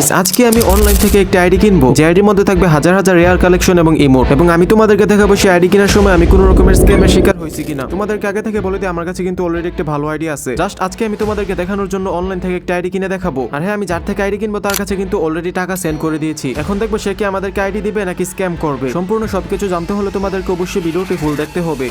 Guys আজকে আমি online থেকে একটা আইডি কিনবো। যে আইডির মধ্যে থাকবে হাজার হাজার রেয়ার কালেকশন এবং ইমোট এবং আমি তোমাদেরকে দেখাবো সেই আইডি কেনার সময় আমি কোনো রকমের স্ক্যামের শিকার হয়েছি কিনা। তোমাদেরকে আগে থেকে বলে দিই, আমার কাছে কিন্তু অলরেডি একটা ভালো আইডি আছে। জাস্ট আজকে আমি তোমাদেরকে দেখানোর জন্য অনলাইন থেকে একটা আইডি কিনে দেখাবো। আর হ্যাঁ আমি যার থেকে আইডি কিনবো, তার কাছে কিন্তু অলরেডি টাকা সেন্ড করে দিয়েছি। এখন দেখব সে কি আমাদেরকে আইডি দিবে নাকি স্ক্যাম করবে। সম্পূর্ণ সবকিছু জানতে হলে তোমাদেরকে অবশ্যই ভিডিওটি ফুল দেখতে হবে।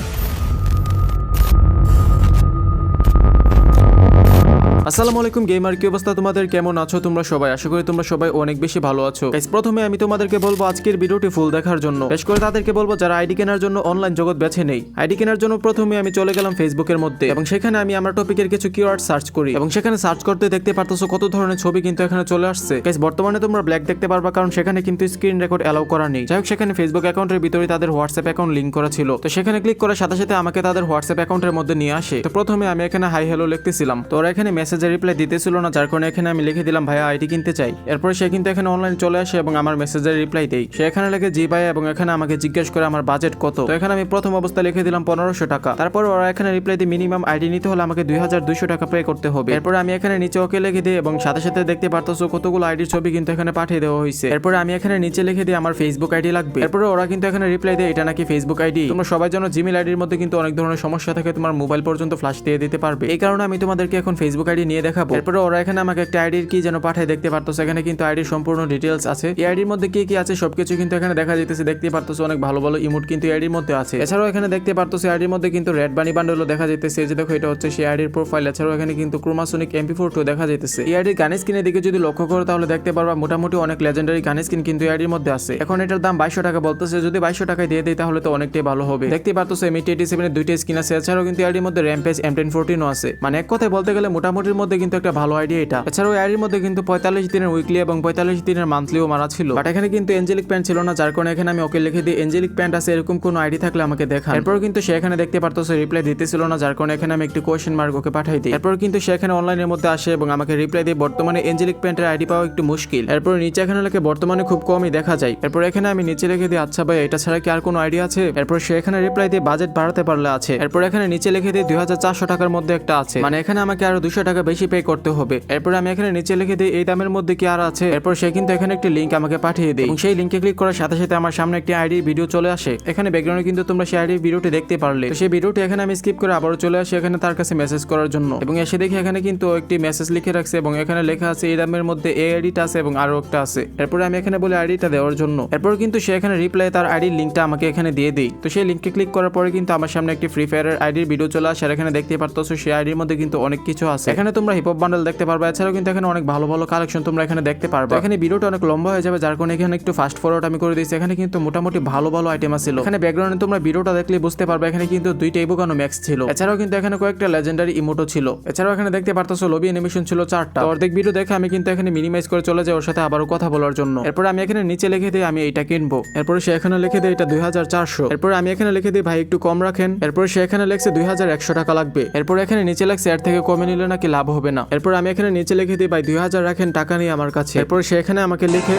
আসসালামু আলাইকুম গেমার কি অবস্থা তোমাদের? কেমন আছো তোমরা সবাই? আশা করি তোমরা সবাই অনেক বেশি ভালো আছো। প্রথমে আমি তোমাদেরকে বলব আজকের ভিডিওটি ফুল দেখার জন্য। বেশ করে তাদেরকে বলব যারা আইডি কেনার জন্য অনলাইন জগৎ বেছে নেই। আইডি কেনার জন্য প্রথমে আমি চলে গেলাম ফেসবুকের মধ্যে। এবং সেখানে আমি আমার টপিকের কিছু কিওয়ার্ড সার্চ করি। এবং সেখানে সার্চ করতে দেখতে পারতেছো কত ধরনের ছবি কিন্তু এখানে চলে আসছে। Guys, বর্তমানে তোমরা ব্ল্যাক দেখতে পারবা কারণ সেখানে কিন্তু স্ক্রিন রেকর্ড অ্যালাউ করা নেই। যাই হোক সেখানে ফেসবুক অ্যাকাউন্টের ভিতরে তাদের হোয়াটসঅ্যাপ অ্যাকাউন্ট লিঙ্ক করা ছিল। তো সেখানে ক্লিক করার সাথে সাথে আমাকে তাদের হোয়াটসঅ্যাপ অ্যাকাউন্টের মধ্যে নিয়ে আসে। তো প্রথমে আমি এখানে হাই হ্যালো লিখতেছিলাম। তো ওরা এখানে মেসেজের রিপ্লাই দিতেছিল না, যার কারণে এখানে আমি লিখে দিলাম, ভাইয়া, আইডি কিনতে চাই। এরপরে সে কিন্তু এখানে অনলাইন চলে আসে এবং আমার মেসেজের রিপ্লাই দেই সে এখানে লেখে, জি ভাইয়া, এবং এখানে আমাকে জিজ্ঞেস করে আমার বাজেট কত? তো এখানে আমি প্রথম অবস্থায় লিখে দিলাম, পনেরোশো টাকা। তারপর ওরা এখানে রিপ্লাই দিয়ে মিনিমাম আইডি নিতে হলে আমাকে দুই হাজার দুইশো টাকা পে করতে হবে। এরপরে আমি এখানে নিচে ওকে লিখে দিই এবং সাথে সাথে দেখতে পারতেছো কতগুলো আইডির ছবি কিন্তু এখানে পাঠিয়ে দেওয়া হয়েছে। এরপরে আমি এখানে নিচে লিখে দিই, আমার ফেসবুক আইডি লাগবে। এরপরে ওরা কিন্তু এখানে রিপ্লাই দেয়, এটা নাকি ফেসবুক আইডি? তোমরা সবাই জানো জিমেল আইডির মধ্যে কিন্তু অনেক ধরনের সমস্যা থাকে, তোমার মোবাইল পর্যন্ত ফ্লাশ দিয়ে দিতে পারবে। এই কারণে আমি তোমাদেরকে এখন ফেসবুক আইডি নিয়ে দেখাবো। এরপরে ওরা এখানে আমাকে একটা আইডির কি যেন পাঠায় দেখতে পারতো এখানে কিন্তু আইডির সম্পূর্ণ ডিটেলস আছে। এই আইডির মধ্যে কি কি আছে সবকিছু কিন্তু এখানে দেখা যেতেছে দেখতে পারতো অনেক ভালো ভালো ইমোট কিন্তু আইডির মধ্যে আছে। এছাড়াও এখানে দেখতে পারতো আইডির মধ্যে কিন্তু রেড বানি বান্ডেলও দেখা যেতেছে যে দেখো এটা হচ্ছে সেই আইডির প্রোফাইল এছাড়াও এখানে কিন্তু ক্রোমাসোনিক এমপি ফোর টু দেখা যেতেছে এই আইডির গান স্ক্রিনের দিকে যদি লক্ষ্য করো তাহলে দেখতে পারবা মোটামুটি অনেক লেজেন্ডারি গান স্ক্রিন কিন্তু আইডির মধ্যে আছে। এখন এটার দাম বাইশশো টাকা বলতেছে। যদি বাইশশো টাকায় দিয়ে দেয় তাহলে তো অনেকটাই ভালো হবে। দেখতে পারতো এমই টি সেভেনের দুইটা স্কিন আছে। এছাড়াও কিন্তু আইডির মধ্যে র্যাম্পেজ এম টেন ফোরটিনও আছে। মানে এক কথায় বলতে গেলে মোটামুটির মধ্যে কিন্তু একটা ভালো আইডিয়া এটা। এছাড়াও আইডির মধ্যে কিন্তু পঁয়তাল্লিশ দিনের উইকলি এবং পঁয়তাল্লিশ দিনের মান্থলিও মারা ছিল। বাট এখানে কিন্তু এঞ্জেলিক প্যান্ট ছিল না, যার কারণে এখানে আমি ওকে লিখে দিই এঞ্জেলিক প্যান্ট আছে, এরকম কোনো আইডি থাকলে আমাকে দেখা এরপর কিন্তু সে এখানে দেখতে পারতো, সে রিপ্লাই দিতেছিল না, যার কারণে এখানে আমি একটি কোয়েশ্চেন মার্ক ওকে পাঠাই দিই। এরপর কিন্তু সে এখানে অনলাইনের মধ্যে আসে এবং আমাকে রিপ্লাই দিয়ে, বর্তমানে এঞ্জেলিক প্যান্টের আইডি পাওয়া একটু মুশকিল। এরপর নিচে এখানে লেখে, বর্তমানে খুব কমই দেখা যায়। এরপর এখানে আমি নিচে লিখে দিই আচ্ছা ভাই, এটা ছাড়া কি আর কোনো আইডিয়া আছে? এরপর সে এখানে রিপ্লাই দিয়ে, বাজেট বাড়াতে পারলে আছে। এরপর এখানে নিচে লিখে দিই, দুই হাজার চারশো টাকার মধ্যে একটা আছে। মানে এখানে আমাকে আরও দুশো টাকা বেশি পে করতে হবে। এরপর আমি এখানে নিচে লিখে দিই, এই দামের মধ্যে কি আর আছে? এরপর সে কিন্তু এখানে একটি লিঙ্ক আমাকে পাঠিয়ে দেয়। সেই লিঙ্কে ক্লিক করার সাথে সাথে আমার সামনে একটি আইডি ভিডিও চলে আসে। এখানে ব্যাকগ্রাউন্ডে কিন্তু তোমরা সেই আইডি ভিডিওটি দেখতে পারলে। তো সেই ভিডিওটি এখানে আমি স্কিপ করে আবারও চলে আসি এখানে তার কাছে মেসেজ করার জন্য। এবং এসে দেখি এখানে কিন্তু একটি মেসেজ লিখে রাখছে এবং এখানে লেখা আছে, এই দামের মধ্যে এই আইডিটা আছে এবং আরও একটা আছে। এরপরে আমি এখানে বলি আইডিটা দেওয়ার জন্য। এরপর কিন্তু সে এখানে রিপ্লাই তার আইডির লিঙ্কটা আমাকে এখানে দিয়ে দেই তো সেই লিঙ্কে ক্লিক করার পরে কিন্তু আমার সামনে একটি ফ্রি ফায়ারের আইডির ভিডিও চলে আসে। আর এখানে দেখতে পারতো সেই আইডির মধ্যে কিন্তু অনেক কিছু আছে। এখানে তোমরা হিপহপ বান্ডেল দেখতে পারবে। এছাড়াও কিন্তু এখানে অনেক ভালো ভালো কালেকশন তোমরা এখানে দেখতে পারবে। এখানে ভিডিওটা অনেক লম্বা হয়ে যাবে যার কারণে এখানে একটু ফাস্ট ফরওয়ার্ড আমি করে দিয়েছি। এখানে কিন্তু মোটামুটি ভালো ভালো আইটেম ছিল এখানে ব্যাকগ্রাউন্ডে তোমরা ভিডিওটা দেখলে বুঝতে পারবে এখানে কিন্তু দুইটা ইবোকানো ম্যাক্স ছিল। এছাড়াও কিন্তু এখানে কয়েকটা লেজেন্ডারি ইমোটো ছিল। এছাড়াও এখানে দেখতে পারতেছো লবি অ্যানিমেশন ছিল চারটা। অর্ধেক ভিডিও দেখে আমি কিন্তু এখানে মিনিমাইজ করে চলে যাই ওর সাথে আবারও কথা বলার জন্য। এরপর আমি এখানে নিচে লিখে দিই আমি এইটা কিনবো। এরপরে সে এখানে লিখে দিই এটা দুই হাজার চারশো। এরপর আমি এখানে লিখে দিই ভাই একটু কম রাখেন। এরপর সে এখানে লিখছে দুই হাজার একশো টাকা লাগবে। এরপর এখানে নিচে লেখছে এর থেকে কমে নিলে নাকি লাভ হবে না এরপর আমি এখানে নিচে লিখে দিই ভাই দুই হাজার রাখেন টাকা নিয়ে আমার কাছে এরপর সে এখানে আমাকে লিখে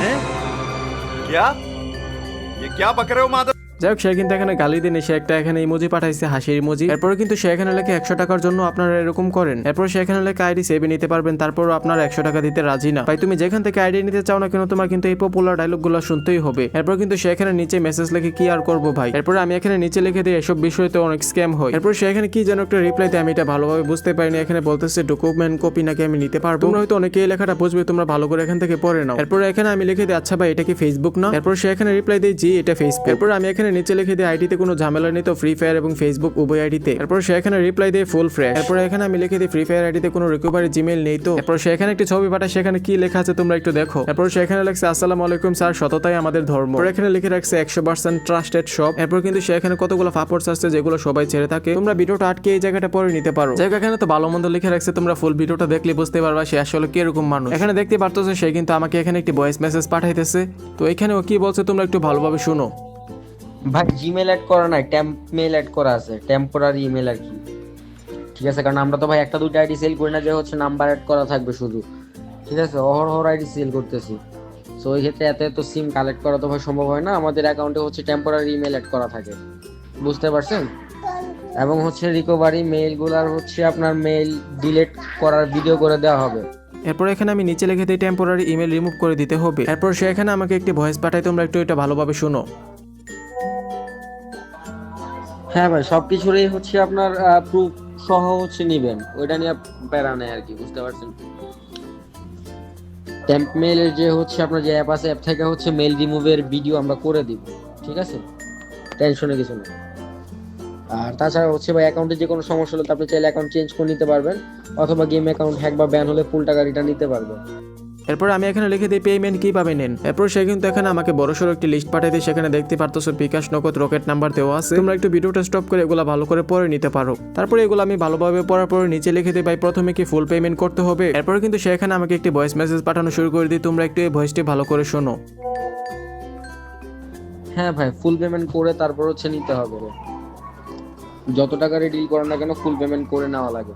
क्या ये क्या बक रहे हो माधव যাই হোক, সে কিন্তু এখানে গালি দিনে সে একটা এখানে ইমোজি পাঠাইছে, হাসির ইমোজি এরপরে কিন্তু সে এখানে লেখে একশো টাকার জন্য আপনারা এরকম করেন। এরপর সে এখানে লেখে আইডি সেভে নিতে পারবেন, তারপরও আপনারা একশো টাকা দিতে রাজি না। ভাই, তুমি যেখান থেকে আইডি নিতে চাও না কেন, তোমার কিন্তু এই পপুলার ডায়লগগুলো শুনতেই হবে। এরপর কিন্তু সে এখানে নিচে মেসেজ লিখে, কি আর করব ভাই? এরপর আমি এখানে নিচে লিখে দিই, এসব বিষয়ে তো অনেক স্ক্যাম হয়। এরপর সে এখানে কি যেন একটা রিপ্লাই দেয়, আমি এটা ভালোভাবে বুঝতে পারিনি। এখানে বলতেছে ডকুমেন্ট কপি নাকি আমি নিতে পারব? তোমরা হয়তো অনেকেই লেখাটা বুঝবে, তোমরা ভালো করে এখান থেকে পড়ে নাও। এরপর এখানে আমি লিখে দিই আচ্ছা ভাই, এটা কি ফেসবুক না? এরপর সে এখানে রিপ্লাই দিই জি, এটা ফেসবুক এরপর আমি এখানে নিচে লিখে দিই আইডিতে কোনো ঝামেলা নেই ফ্রি ফায়ার এবং ফেসবুক উভয় আইডিতে এরপর সে এখানে রিপ্লাই দিয়ে ফুল ফ্রেশ এরপর এখানে আমি লিখে দিই ফ্রি ফায়ার আইডিতে কোনো রিকভারি জিমেল নেই তো। এরপর সে এখানে একটি ছবি পাঠায়, সেখানে কি লেখা আছে তোমরা একটু দেখো। এরপর সে এখানে লিখছে, আসসালামু আলাইকুম স্যার, সততাই আমাদের ধর্ম। এখানে লিখে রাখছে, একশো পার্সেন্ট ট্রাস্টেড শপ এরপর কিন্তু সে এখানে কতগুলো ফাপড়স আসছে যেগুলো সবাই ছেড়ে থাকে। তোমরা ভিডিওটা আটকে এই জায়গাটা পরে নিতে পারো। জায়গা এখানে তো ভালো মন্দ লিখে রাখছে, তোমরা ফুল ভিডিওটা দেখলে বুঝতে পারবা সে আসলে কীরকম মানুষ। এখানে দেখতে পারতেছো সে কিন্তু আমাকে এখানে একটি ভয়েস মেসেজ পাঠাইতেছে। তো এখানে ও কি বলছে তোমরা একটু ভালোভাবে শুনো। ভাই জিমেল অ্যাড করা নাই টেম্প মেল অ্যাড করা আছে টেম্পোরারি ইমেল আর কি। ঠিক আছে, কারণ আমরা তো ভাই একটা দুটো আইডি সেল করি না, যে হচ্ছে নাম্বার অ্যাড করা থাকবে শুধু। ঠিক আছে, অহরহর আইডি সেল করতেছি। সো ওই ক্ষেত্রে এত এত সিম কালেক্ট করা তো ভাই সম্ভব হয় না, আমাদের অ্যাকাউন্টে হচ্ছে টেম্পোরারি ইমেল অ্যাড করা থাকে। বুঝতে পারছেন? এবং হচ্ছে রিকভারি মেইলগুলার হচ্ছে আপনার মেইল ডিলিট করার ভিডিও করে দেওয়া হবে। এরপর এখানে আমি নিচে লিখে দিই টেম্পোরারি ইমেল রিমুভ করে দিতে হবে। এরপর সে এখানে আমাকে একটি ভয়েস পাঠায়, তোমরা একটু এটা ভালোভাবে শুনো। হ্যাঁ ভাই সব কিছুরই হচ্ছে আপনার প্রুফ সহ হচ্ছে নিবেন। ওইটা নিয়ে প্যারা নেই আর কি, বুঝতে পারছেন? টেম্প মেইলের যে হচ্ছে আপনার যে অ্যাপ আছে অ্যাপ থেকে হচ্ছে মেল রিমুভের ভিডিও আমরা করে দিব, ঠিক আছে? টেনশনে কিছু নেই। আর তাছাড়া হচ্ছে ভাই অ্যাকাউন্টে যে কোনো সমস্যা হলে আপনি চাইলে অ্যাকাউন্ট চেঞ্জ করে নিতে পারবেন, অথবা গেম অ্যাকাউন্ট হ্যাক বা ব্যান হলে ফুল টাকা রিটার্ন নিতে পারবেন। এরপর আমি এখানে লিখে দিই পেমেন্ট কীভাবে নেন? এরপর সে কিন্তু এখানে আমাকে বড়সড় একটি লিস্ট পাঠিয়ে দিয়ে, সেখানে দেখতে পারতেছো বিকাশ নগদ রকেট নাম্বার দেওয়া আছে। তোমরা একটু ভিডিওটা স্টপ করে এগুলো ভালো করে পড়ে নিতে পারো। তারপরে এগুলো আমি ভালোভাবে পড়ার পরে নিচে লিখে দিই, ভাই, প্রথমে কি ফুল পেমেন্ট করতে হবে? এরপর কিন্তু সে এখানে আমাকে একটি ভয়েস মেসেজ পাঠানো শুরু করে দিই, তোমরা একটু এই ভয়েসটি ভালো করে শোনো। হ্যাঁ ভাই ফুল পেমেন্ট করে তারপর হচ্ছে নিতে হবে। যত টাকারই ডিল করেন না কেন ফুল পেমেন্ট করে নেওয়া লাগে।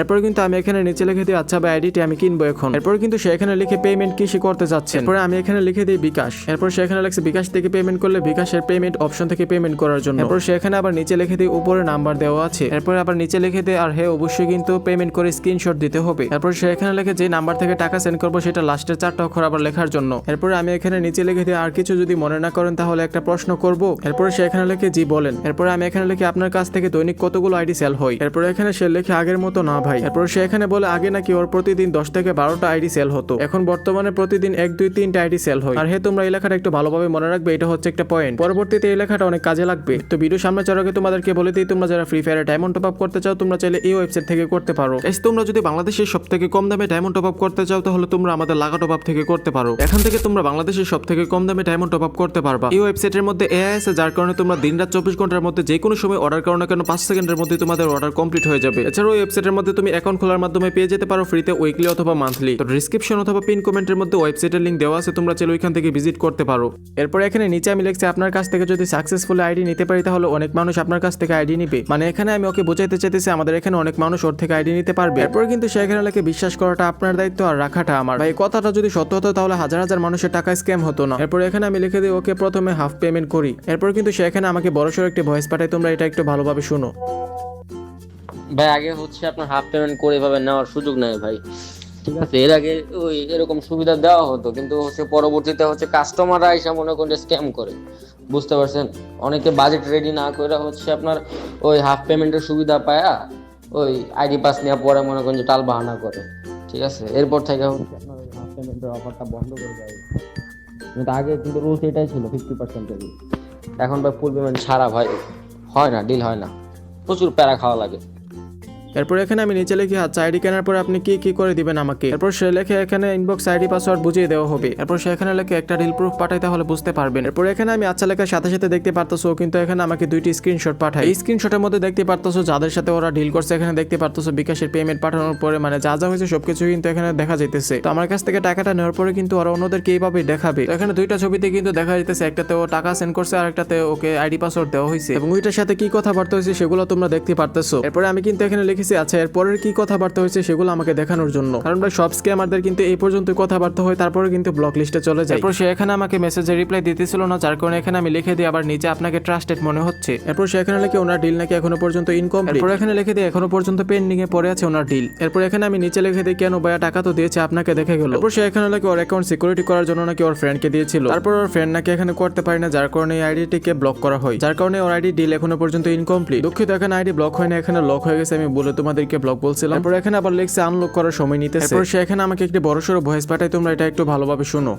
এরপর কিন্তু আমি এখানে নিচে লিখে দিই আচ্ছা ভাই আইডিটি আমি কিনবো এখন। এরপর কিন্তু সে এখানে লিখে পেমেন্ট কি সে করতে যাচ্ছে। এরপর আমি এখানে লিখে দিই বিকাশ। এরপর সে এখানে লিখছে, বিকাশ থেকে পেমেন্ট করলে বিকাশের পেমেন্ট অপশন থেকে পেমেন্ট করার জন্য। এরপর সে এখানে আবার নিচে লিখে দিই, উপরে নাম্বার দেওয়া আছে। এরপর আবার নিচে লিখে দিই, আর হ্যাঁ অবশ্যই কিন্তু পেমেন্ট করে স্ক্রিনশট দিতে হবে। এরপর সে এখানে লিখে যে নাম্বার থেকে টাকা সেন্ড করব, সেটা লাস্টের চারটা অক্ষর আবার লেখার জন্য। এরপর আমি এখানে নিচে লিখে দিই, আর কিছু যদি মনে না করেন তাহলে একটা প্রশ্ন করব। এরপর সে এখানে লিখে, জি, বলেন। এরপর আমি এখানে লিখে, আপনার কাছ থেকে দৈনিক কতগুলো আইডি সেল হয়? এরপর এখানে সে লিখে, আগের মতো না ভাই। এরপর সে এখানে বলে আগে নাকি ওর প্রতিদিন দশ থেকে বারোটা আইডি সেল হতো। এখন বর্তমানে প্রতিদিন এক দুই তিনটা আইডি সেল হয়। আর হে তোমরা এই লেখাটা একটু ভালোভাবে মনে রাখবে এটা হচ্ছে একটা পয়েন্ট পরবর্তীতে এই লেখাটা অনেক কাজে লাগবে। তো ভিডিও সামনে আগে তোমাদেরকে বলে দিই তোমরা যারা ফ্রি ফায়ারে ডায়মন্ড টপ আপ করতে চাও তোমরা চাইলে এই ওয়েবসাইট থেকে করতে পারো। এস তোমরা যদি বাংলাদেশের সব থেকে কম দামে ডায়মন্ড টপ আপ করতে চাও তাহলে তোমরা আমাদের লাগা টপ আপ থেকে করতে পারো। এখান থেকে তোমরা বাংলাদেশের সব থেকে কম দামে ডায়মন্ড টপ আপ করতে পারবা। এই ওয়েবসাইটের মধ্যে এআই আছে যার কারণে তোমরা দিন রাত চব্বিশ ঘণ্টার মধ্যে যে কোনো সময় অর্ডার করো না কেন পাঁচ সেকেন্ডের মধ্যে তোমাদের অর্ডার কমপ্লিট হয়ে যাবে। এছাড়াও ওয়েবসাইটের মধ্যে তুমি অ্যাকাউন্ট খোলার মাধ্যমে পেয়ে যেতে পারো ফ্রিতে উইকলি অথবা মান্থলি তো ডিসক্রিপশন অথবা পিন কমেন্টের মধ্যে ওয়েবসাইটের লিংক দেওয়া আছে, তোমরা চাইলে ওইখান থেকে ভিজিট করতে পারো। এরপর এখানে নিচে আমি লিখছি, আপনার কাছ থেকে যদি সাকসেসফুল আইডি নিতে পারি, তাহলে অনেক মানুষ আপনার কাছ থেকে আইডি নিবে। মানে এখানে আমি ওকে বোঝাইতে চাইতেছি, আমাদের এখানে অনেক মানুষ ওর থেকে আইডি নিতে পারবে। এরপর কিন্তু সে এখানে লেখে, বিশ্বাস করাটা আপনার দায়িত্ব আর রাখাটা আমার। ভাই কথাটা যদি সত্য হতো, তাহলে হাজার হাজার মানুষের টাকা স্ক্যাম হতো না। এরপর এখানে আমি লিখে দিই, ওকে প্রথমে হাফ পেমেন্ট করি। এরপর কিন্তু সে এখানে আমাকে বড়সড় একটি ভয়েস পাঠায়, তোমরা এটা একটু ভালোভাবে শুনো। ভাই, আগে হচ্ছে আপনার হাফ পেমেন্ট করে এভাবে নেওয়ার সুযোগ নেই ভাই। ঠিক আছে, এর আগে ওই এরকম সুবিধা দেওয়া হতো, কিন্তু হচ্ছে পরবর্তীতে হচ্ছে কাস্টমাররা এসে মনে করেন স্ক্যাম করে। বুঝতে পারছেন? অনেকে বাজেট রেডি না করে হচ্ছে আপনার ওই হাফ পেমেন্টের সুবিধা পায়া ওই আইডি পাস নেওয়ার পরে মনে করেন যে টাল বাহানা করে। ঠিক আছে? এরপর থেকে হচ্ছে আপনার ওই হাফ পেমেন্টের অফারটা বন্ধ করে দেয় কিন্তু আগে কিন্তু রুলস এটাই ছিল ফিফটি পার্সেন্টের এখন ভাই ফুল পেমেন্ট ছাড়া ভাই হয় না ডিল হয় না। প্রচুর প্যারা খাওয়া লাগে। এরপর এখানে আমি নিচে লিখি আচ্ছা আইডি কেনার পর আপনি কি কি করে দিবেন আমাকে? এরপর সে লেখে, এখানে ইনবক্স আইডি পাসওয়ার্ড বুঝিয়ে দেওয়া হবে। এরপর সে এখানে লেখে, একটা রিল প্রুফ পাঠাই তাহলে বুঝতে পারবেন। এরপর এখানে আমি আচ্ছা লেখার সাথে সাথে দেখতে পারতেছো, কিন্তু এখানে আমাকে দুইটি স্ক্রিনশট পাঠায়। এই স্ক্রিনশটের মধ্যে দেখতে পারতেছো, যাদের সাথে ওরা ডিল করছে, এখানে দেখতে পারতেছো বিকাশের পেমেন্ট পাঠানোর পরে মানে যা যা হয়েছে সবকিছু কিন্তু এখানে দেখা যাইতেছে। তো আমার কাছ থেকে টাকাটা নেওয়ার পরে কিন্তু ওরা অন্যদেরকে এইভাবে দেখাবে। এখানে দুইটা ছবিতে কিন্তু দেখা যাইতেছে, একটাতে ও টাকা সেন্ড করছে, আর একটাতে ওকে আইডি পাসওয়ার্ড দেওয়া হয়েছে এবং ওইটার সাথে কি কথাবার্তা হয়েছে সেগুলো তোমরা দেখতে পারতেছো। এরপরে আমি কিন্তু এখানে লিখেছি আচ্ছা এরপরের কি কথাবার্তা হয়েছে সেগুলো আমাকে দেখানোর জন্য। কারণ ভাই সব স্ক্যামারদের কিন্তু এই পর্যন্ত কথাবার্তা হয় তারপরে কিন্তু ব্লক লিস্টে চলে যায়। এরপর সে এখানে আমাকে মেসেজে রিপ্লাই দিতেছিল না যার কারণে এখানে আমি লিখে দিই আবার নিচে আপনাকে ট্রাস্টেড মনে হচ্ছে। এরপর সে এখানে লিখে ওনার ডিল নাকি এখনও পর্যন্ত ইনকম এরপর এখানে লিখে দিই এখনও পর্যন্ত পেন্ডিং এ পড়ে আছে ওনার ডিল এরপর এখানে আমি নিচে লিখে দিই কেন ভাইয়া টাকা তো দিয়েছে আপনাকে দেখে গেল। এরপর সে এখানে নাকি ওর অ্যাকাউন্ট সিকিউরিটি করার জন্য নাকি ওর ফ্রেন্ডকে দিয়েছিল? তারপর ওর ফ্রেন্ড নাকি এখানে করতে পারে না যার কারণে আইডিটিকে ব্লক করা হয়। যার কারণে ওর আইডি ডিল এখনও পর্যন্ত ইনকমপ্লিট দুঃখিত এখানে আইডি ব্লক হয় না এখানে লক হয়ে গেছে আমি বলে তোমাদেরকে ব্লক বলছিলাম। এরপর এখানে আবার লিখছে আনলক করার সময় নিতেছে। এরপর সে এখানে আমাকে একটি বড় সড়ো ভয়েস পাঠায় তোমরা এটা একটু ভালোভাবে শোনো।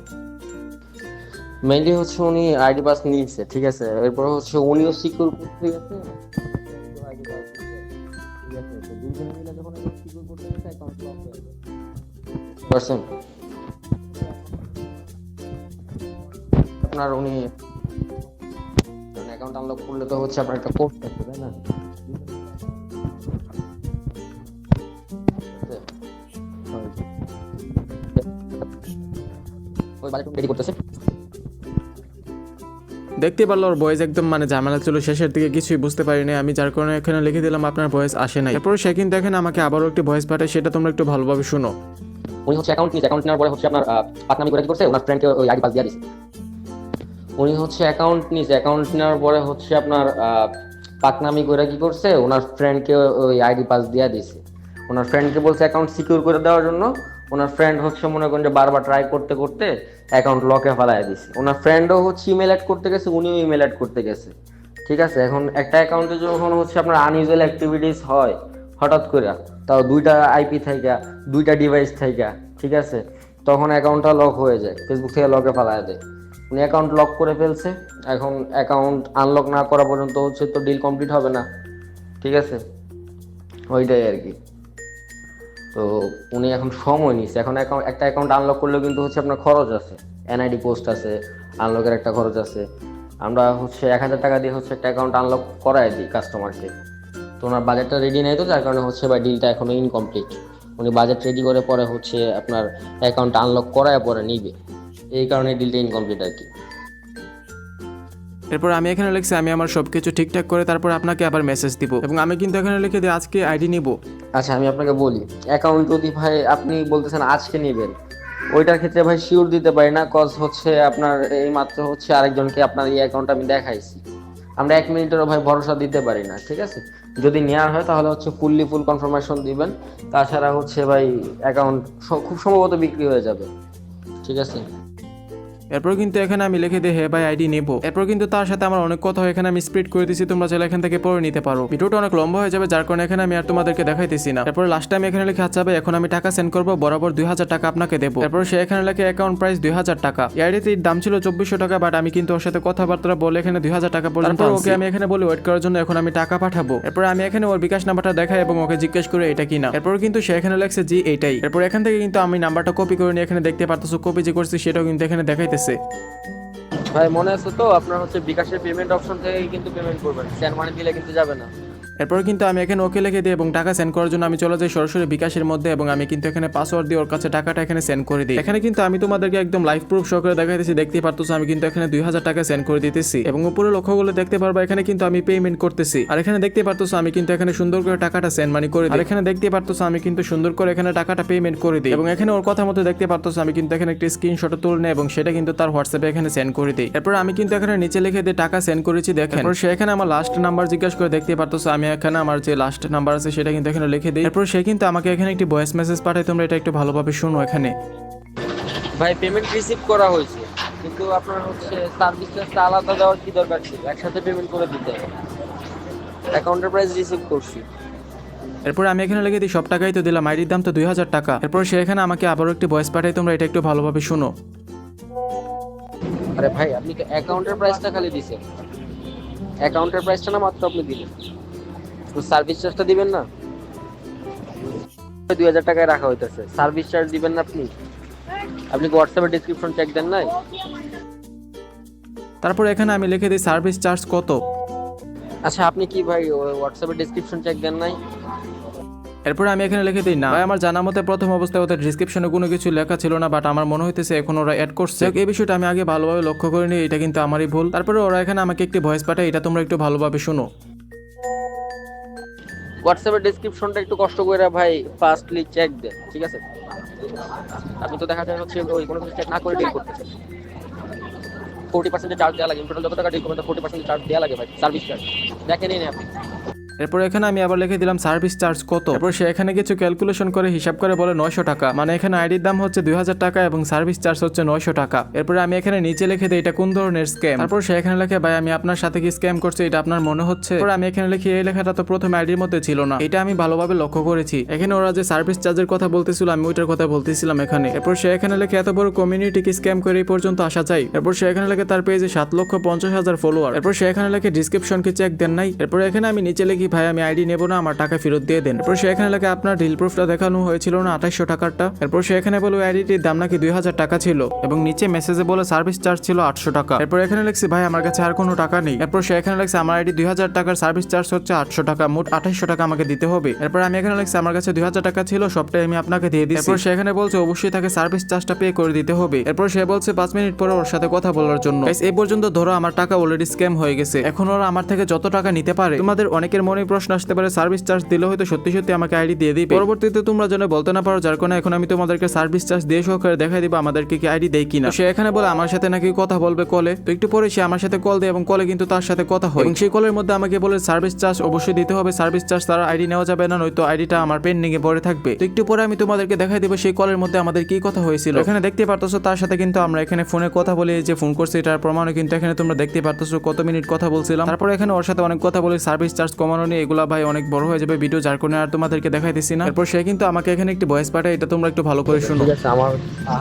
মেইনলি হচ্ছে উনি আইডি পাস নিয়েছে ঠিক আছে? এরপর হচ্ছে উনিও সিকিউর করতে গেছে। আপনার উনি অ্যাকাউন্ট আনলক করলে তো হচ্ছে আপনার একটা কোড থাকবে তাই না? ওই বাজেট রেডি করতেছে। দেখতে পারল ওর ভয়েস একদম মানে ঝামেলা ছিল শেষের দিকে কিছুই বুঝতে পারিনি। আমি যার কারণে এখানে লিখে দিলাম আপনার ভয়েস আসে নাই। এরপর সে কিন্তু এখানে আমাকে আবারও একটি ভয়েস পাঠায় সেটা তোমরা একটু ভালোভাবে শুনো। উনি হচ্ছে অ্যাকাউন্ট নিয়েছে অ্যাকাউন্ট নেওয়ার পরে হচ্ছে আপনার পাতনামি করে কি করছে? ওনার ফ্রেন্ডকে ওই আইডি পাস দিয়ে দিছে। উনি হচ্ছে অ্যাকাউন্ট নিয়েছে অ্যাকাউন্ট নেওয়ার পরে হচ্ছে আপনার পাকনামি করে কি করছে? ওনার ফ্রেন্ডকে ওই আইডি পাস দিয়ে দিছে। ওনার ফ্রেন্ডকে বলছে অ্যাকাউন্ট সিকিউর করে দেওয়ার জন্য। ওনার ফ্রেন্ড হচ্ছে, মনে করেন যে বারবার ট্রাই করতে করতে অ্যাকাউন্ট লকে ফেলাই দিছে। ওনার ফ্রেন্ডও হচ্ছে ইমেল অ্যাড করতে গেছে, উনিও ইমেল অ্যাড করতে গেছে। ঠিক আছে? এখন একটা অ্যাকাউন্টে যখন হচ্ছে আপনার আনইউজুয়াল অ্যাক্টিভিটিস হয়, হঠাৎ করে, তাও দুইটা আইপি থাইকা, দুইটা ডিভাইস থাইকা, ঠিক আছে? তখন অ্যাকাউন্টটা লক হয়ে যায় ফেসবুক থেকে লকে ফেলায় দেয়। উনি অ্যাকাউন্ট লক করে ফেলছে, এখন অ্যাকাউন্ট আনলক না করা পর্যন্ত হচ্ছে তো ডিল কমপ্লিট হবে না। ঠিক আছে? ওইটাই আর কি। তো উনি এখন সময় নিচ্ছে এখন একটা অ্যাকাউন্ট আনলক করলেও কিন্তু হচ্ছে আপনার খরচ আছে। এনআইডি পোস্ট আছে আনলকের একটা খরচ আছে। আমরা হচ্ছে এক হাজার টাকা দিয়ে হচ্ছে একটা অ্যাকাউন্ট আনলক করাই দিই কাস্টমারকে তো ওনার বাজেটটা রেডি নেই তো, যার কারণে হচ্ছে বা ডিলটা এখনও ইনকমপ্লিট উনি বাজেট রেডি করে পরে হচ্ছে আপনার অ্যাকাউন্ট আনলক করায় পরে নিবে। এই কারণে ডিলটা ইনকমপ্লিট আর কি। এরপর আমি এখানে লিখছি, আমি আমার সবকিছু ঠিকঠাক করে তারপর আপনাকে আবার মেসেজ দিব এবং আমি কিন্তু এখানে লিখে দিই আজকে আইডি নিব। আচ্ছা আমি আপনাকে বলি অ্যাকাউন্ট যদি ভাই আপনি বলতেছেন আজকে নেবেন, ওইটার ক্ষেত্রে ভাই শিওর দিতে পারি না কজ হচ্ছে আপনার এই মাত্র হচ্ছে আরেকজনকে আপনার এই অ্যাকাউন্ট আমি দেখাইছি। আমরা এক মিনিটেরও ভাই ভরসা দিতে পারি না, ঠিক আছে? যদি নেওয়ার হয় তাহলে হচ্ছে ফুললি ফুল কনফার্মেশন দিবেন, তাছাড়া হচ্ছে ভাই অ্যাকাউন্ট খুব সম্ভবত বিক্রি হয়ে যাবে, ঠিক আছে? এরপর কিন্তু এখানে আমি লিখে দিই হে ভাই আইডি নেব। এরপর কিন্তু তার সাথে আমার অনেক কথা হয়, এখানে আমি স্প্রিড করে দিছি তোমরা চাইলে এখান থেকে পড়ে নিতে পারো। ভিডিওটা অনেক লম্বা হয়ে যাবে যার কারণে এখানে আমি আর তোমাদেরকে দেখাইতেছি না। এরপর লাস্ট টাইম এখানে লিখে আচ্ছা ভাই এখন আমি টাকা সেন্ড করব বরাবর দুই হাজার টাকা আপনাকে দেবো। এরপর সে এখানে লেখে অ্যাকাউন্ট প্রাইস দুই হাজার টাকা। এই আইডিতে দাম ছিল চব্বিশশো টাকা বাট আমি কিন্তু ওর সাথে কথাবার্তা বলে এখানে দুই হাজার টাকা পর্যন্ত তারপর ওকে আমি এখানে বলি ওয়েট করার জন্য এখন আমি টাকা পাঠাবো। এরপর আমি এখানে ওর বিকাশ নাম্বারটা দেখাই এবং ওকে জিজ্ঞেস করে এটা কিনা? এরপর কিন্তু সে এখানে লেখছে জি এটাই এরপর এখান থেকে কিন্তু আমি নাম্বারটা কপি করে নিয়ে এখানে দেখতে পারতেছো কপি যে করছি সেটাও কিন্তু এখানে দেখাইতেছে ভাই, মনে আছে তো? আপনার হচ্ছে বিকাশের পেমেন্ট অপশন থেকে কিন্তু পেমেন্ট করবেন। স্যান মানি দিলে কিন্তু যাবে না। এরপর কিন্তু আমি এখানে ওকে লিখে দিই এবং টাকা সেন্ড করার জন্য আমি চলে যাই সরাসরি বিকাশের মধ্যে এবং আমি কিন্তু এখানে পাসওয়ার্ড দিয়ে ওর কাছে টাকাটা এখানে সেন্ড করে দিই। এখানে কিন্তু আমি তোমাদেরকে একদম লাইভ প্রুফ সহকারে দেখাইতেছি। দেখতে পারতেছো আমি কিন্তু এখানে দুই হাজার টাকা সেন্ড করে দিতেছি। এবং উপরে লক্ষ্য করলে দেখতে পারব, এখানে কিন্তু আমি পেমেন্ট করতেছি। আর এখানে দেখতে পারতেছো আমি কিন্তু এখানে সুন্দর করে টাকাটা সেন্ড মানি করে দিই। এখানে দেখতে পারতেছো আমি কিন্তু সুন্দর করে এখানে টাকাটা পেমেন্ট করে দিই। এবং এখানে ওর কথা মতো দেখতে পারতেছো আমি কিন্তু এখানে একটি স্ক্রিনশট তুলে নেই এবং সেটা কিন্তু তার হোয়াটসঅ্যাপে এখানে সেন্ড করে দিই। এরপর আমি কিন্তু এখানে নিচে লিখে দিয়ে টাকা সেন্ড করেছি, দেখেন। সে এখানে আমার লাস্ট নাম্বার জিজ্ঞাসা করে দেখতে পারতেছো আমি এখানে আমার যে লাস্ট নাম্বার আছে সেটা কিন্তু এখানে লিখে দিই। এরপর সে কিন্তু আমাকে এখানে একটি ভয়েস মেসেজ পাঠায় তোমরা এটা একটু ভালোভাবে শুনো এখানে। ভাই পেমেন্ট রিসিভ করা হয়েছে কিন্তু আপনার হচ্ছে সার্ভিস চার্জটা আলাদা দেওয়ার কি দরকার ছিল? একসাথে পেমেন্ট করে দিতে অ্যাকাউন্টের প্রাইস রিসিভ করছি। এরপর আমি এখানে লিখে দিই সব টাকাই তো দিলাম আইডির দাম তো দুই হাজার টাকা। এরপর সে এখানে আমাকে আবারও একটি ভয়েস পাঠায় তোমরা এটা একটু ভালোভাবে শুনো। আরে ভাই আপনি অ্যাকাউন্টের প্রাইসটা খালি দিছেন। অ্যাকাউন্টের প্রাইসটা না মাত্র আপনি দিলেন। সার্ভিস চার্জটা দিবেন না? দুই হাজার টাকায় রাখা হইতেছে। সার্ভিস চার্জ দিবেন না আপনি? আপনি কি হোয়াটসঅ্যাপে ডিসক্রিপশন চেক দেন নাই? তারপর এখানে আমি লিখে দিই সার্ভিস চার্জ কত? আচ্ছা আপনি কি ভাই হোয়াটসঅ্যাপে ডিসক্রিপশন চেক দেন নাই? এরপর আমি এখানে লিখে দিই না ভাই আমার জানা মতে প্রথম অবস্থায় ওদের ডিসক্রিপশনে কোনো কিছু লেখা ছিল না বাট আমার মনে হইতেছে এখন ওরা অ্যাড করছে। এই বিষয়টা আমি আগে ভালোভাবে লক্ষ্য করিনি এটা কিন্তু আমারই ভুল। তারপরে ওরা এখানে আমাকে একটি ভয়েস পাঠায় এটা তোমরা একটু ভালোভাবে শুনো। হোয়াটসঅ্যাপের ডিসক্রিপশনটা একটু কষ্ট করে ভাই ফার্স্টলি চেক দেন ঠিক আছে? আপনি তো দেখা যায় হচ্ছে ওই কোনো কিছু চেক না করে ডিল করতেছেন ফোর্টি পার্সেন্ট চার্জ দেওয়া লাগে টোটাল যত টাকা ডিল করবেন ফোর্টি পার্সেন্ট চার্জ দেওয়া লাগে ভাই সার্ভিস চার্জ দেখেন নিন আপনি। এরপর এখানে আমি আবার লিখে দিলাম সার্ভিস চার্জ কত? এরপর সে এখানে কিছু ক্যালকুলেশন করে হিসাব করে বলে নয়শো টাকা। মানে এখানে আইডির দাম হচ্ছে দুই হাজার টাকা এবং সার্ভিস চার্জ হচ্ছে নয়শো টাকা। এরপরে আমি এখানে নিচে লিখে দিই, এটা কোন ধরনের স্ক্যাম তারপর সে এখানে লেখে, ভাই, আমি আপনার সাথে কি স্ক্যাম করছি? এটা আপনার মনে হচ্ছে? এরপর আমি এখানে লিখি, এই লেখাটা তো প্রথম আইডির মধ্যে ছিল না। এটা আমি ভালোভাবে লক্ষ্য করেছি। এখানে ওরা যে সার্ভিস চার্জের কথা বলতেছিল, আমি ওইটার কথা বলতেছিলাম এখানে। এরপর সে এখানে লেখে, এত বড় কমিউনিটিকে স্ক্যাম করে এই পর্যন্ত আসা যায়? এরপর সে এখানে লেখে, তার পেজে সাত লক্ষ পঞ্চাশ হাজার ফলোয়ার এরপর সে এখানে লেখে ডিসক্রিপশন কি চেক দেন নাই? এরপর এখানে আমি নিচে লিখি ভাই, আমি আইডি নেব না, আমার টাকা ফেরত দিয়ে দেন। এরপর সে এখানে লেখে আপনার ডিল প্রুফটা দেখানো হয়েছিল না আঠাশশো টাকারটা? এরপর সে এখানে বলো আইডিটির দাম নাকি দুই হাজার টাকা ছিল। এবং নিচে মেসেজে বলে সার্ভিস চার্জ ছিল আটশো টাকা। এরপর এখানে লিখছি, ভাই, আমার কাছে আর কোনো টাকা নেই। এরপর সে এখানে লিখছে, আমার আইডি দুই হাজার টাকার সার্ভিস চার্জ হচ্ছে আটশো টাকা, মোট আঠাশশো টাকা আমাকে দিতে হবে। এরপর আমি এখানে লিখছি, আমার কাছে দুই হাজার টাকা ছিল, সবটাই আমি আপনাকে দিয়ে দিই এরপর সে এখানে বলছে, অবশ্যই তাকে সার্ভিস চার্জটা পে করে দিতে হবে। এরপর সে বলছে, পাঁচ মিনিট পরে ওর সাথে কথা বলার জন্য। এই পর্যন্ত ধরো, আমার টাকা অলরেডি স্ক্যাম হয়ে গেছে। এখন ওরা আমার থেকে যত টাকা নিতে পারে, তোমাদের অনেকের মনে এমনই প্রশ্ন আসতে পারে সার্ভিস চার্জ দিলে হয়তো সত্যি সত্যি আমাকে আইডি দিয়ে দিবে। পরবর্তীতে তোমরা যেন বলতে না পারো, যার কারণে এখন আমি তোমাদেরকে সার্ভিস চার্জ দিয়ে সহকারে দেখাই দিব আমাদেরকে কি আইডি দেয় কিনা। সে এখানে বলে, আমার সাথে নাকি কথা বলবে কলে তো একটু পরে সে আমার সাথে কল দেয় এবং কলে কিন্তু তার সাথে কথা হয়। এবং সেই কলের মধ্যে আমাকে বলে সার্ভিস চার্জ অবশ্যই দিতে হবে সার্ভিস চার্জ তারা আইডি নেওয়া যাবে না, নয়তো আইডিটা আমার পেন্ডিং এ পড়ে থাকবে। তো একটু পরে আমি তোমাদেরকে দেখাই দেবো সেই কলের মধ্যে আমাদের কি কথা হয়েছিল। এখানে দেখতে পারতেছো, তার সাথে কিন্তু আমরা এখানে ফোনে কথা বলে যে ফোন করছি, এটার প্রমাণও কিন্তু এখানে তোমরা দেখতে পারতেছো, কত মিনিট কথা বলছিলাম। তারপর এখানে ওর সাথে অনেক কথা বলে সার্ভিস চার্জ কমানো নিয়ে এগুলা ভাই অনেক বড় হয়ে যাবে। ভিডিও যার কারণে আর তোমাদেরকে দেখাইতেছি না। এরপর সে কিন্তু আমাকে এখানে একটি ভয়েস পাঠায়, এটা তোমরা একটু ভালো করে শুনো। ঠিক আছে, আমার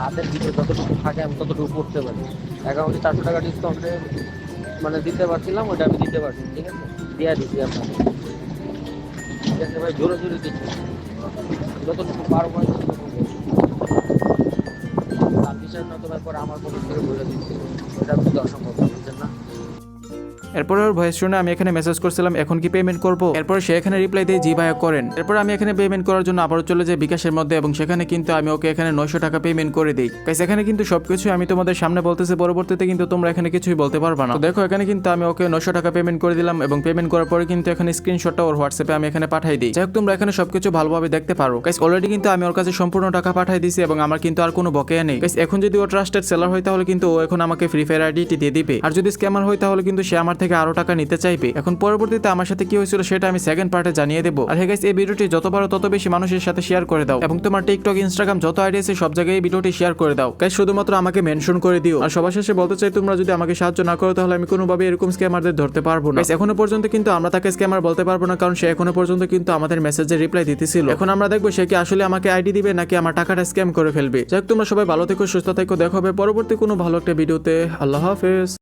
হাতের ভিতরে যতটুকু থাকে আমি ততটুকু করতে পারি। অ্যাকাউন্টে চারশো টাকা ডিসকাউন্টে মানে দিতে পারছিলাম ওটা আমি দিতে পারছি, ঠিক আছে? দিয়ে দিচ্ছি আপনাকে। ভাই, জোরে জোরে দিচ্ছি। যতটুকু পারব আমি ততটুকু করব। সার্ভিসের না তো ব্যাপার আমার থেকে বলে দিচ্ছি ওটা কিন্তু অসম্ভব, বুঝছেন না? এরপর ওর ভয়েস শুনে আমি এখানে মেসেজ করছিলাম, এখন কি পেমেন্ট করব? এরপর সে এখানে রিপ্লাই দিয়ে জি ভাইয়া করেন। এরপর আমি এখানে পেমেন্ট করার জন্য আবারও চলে যাই বিকাশের মধ্যে এবং সেখানে কিন্তু আমি ওকে এখানে নয়শো টাকা পেমেন্ট করে দিই। গাইস এখানে কিন্তু সবকিছু আমি তোমাদের সামনে বলতেছি, পরবর্তীতে কিন্তু তোমরা এখানে কিছুই বলতে পারবা না। দেখো, এখানে কিন্তু আমি ওকে নয়শো টাকা পেমেন্ট করে দিলাম এবং পেমেন্ট করার পরে কিন্তু এখানে স্ক্রিনশটটা ওর হোয়াটসঅ্যাপে আমি এখানে পাঠাই দিই। যাই তোমরা এখানে সবকিছু ভালোভাবে দেখতে পারো। গাইস অলরেডি কিন্তু আমি ওর কাছে সম্পূর্ণ টাকা পাঠাই দিছি এবং আমার কিন্তু আর কোনো বকেয়া নেই। এখন যদি ও ট্রাস্টেড সেলার হয় তাহলে কিন্তু ও এখন আমাকে ফ্রি ফায়ার আইডিটি দিয়ে দিবে। আর যদি স্ক্যামার হয় তাহলে কিন্তু সে আমার আরও টাকা নিতে চাইবে। এখন পরবর্তীতে আমার সাথে কি হয়েছিল সেটা আমি সেকেন্ড পার্টে জানিয়ে দেবো। আর হে গাইস এই ভিডিওটি যত পারো তত বেশি মানুষের সাথে শেয়ার করে দাও। এবং তোমার টিকটক ইনস্টাগ্রাম যত আইডি আছে সব জায়গায় এই ভিডিওটি শেয়ার করে দাও। গাইস শুধুমাত্র আমাকে মেনশন করে দিও। আর সবার শেষে বলতে চাই, তোমরা যদি আমাকে সাহায্য না করো তাহলে আমি কোনোভাবে এরকম স্ক্যামারদের ধরতে পারব না। এখনও পর্যন্ত কিন্তু আমরা তাকে স্ক্যামার বলতে পারব না, কারণ সে এখনও পর্যন্ত কিন্তু আমাদের মেসেজে রিপ্লাই দিতেছিল। এখন আমরা দেখব সে কি আসলে আমাকে আইডি দিবে নাকি আমার টাকাটা স্ক্যাম করে ফেলবে। যাই তোমরা সবাই ভালো থেকো, সুস্থ থেকো। দেখো পরবর্তী কোনো ভালো একটা ভিডিওতে। আল্লাহ হাফেজ।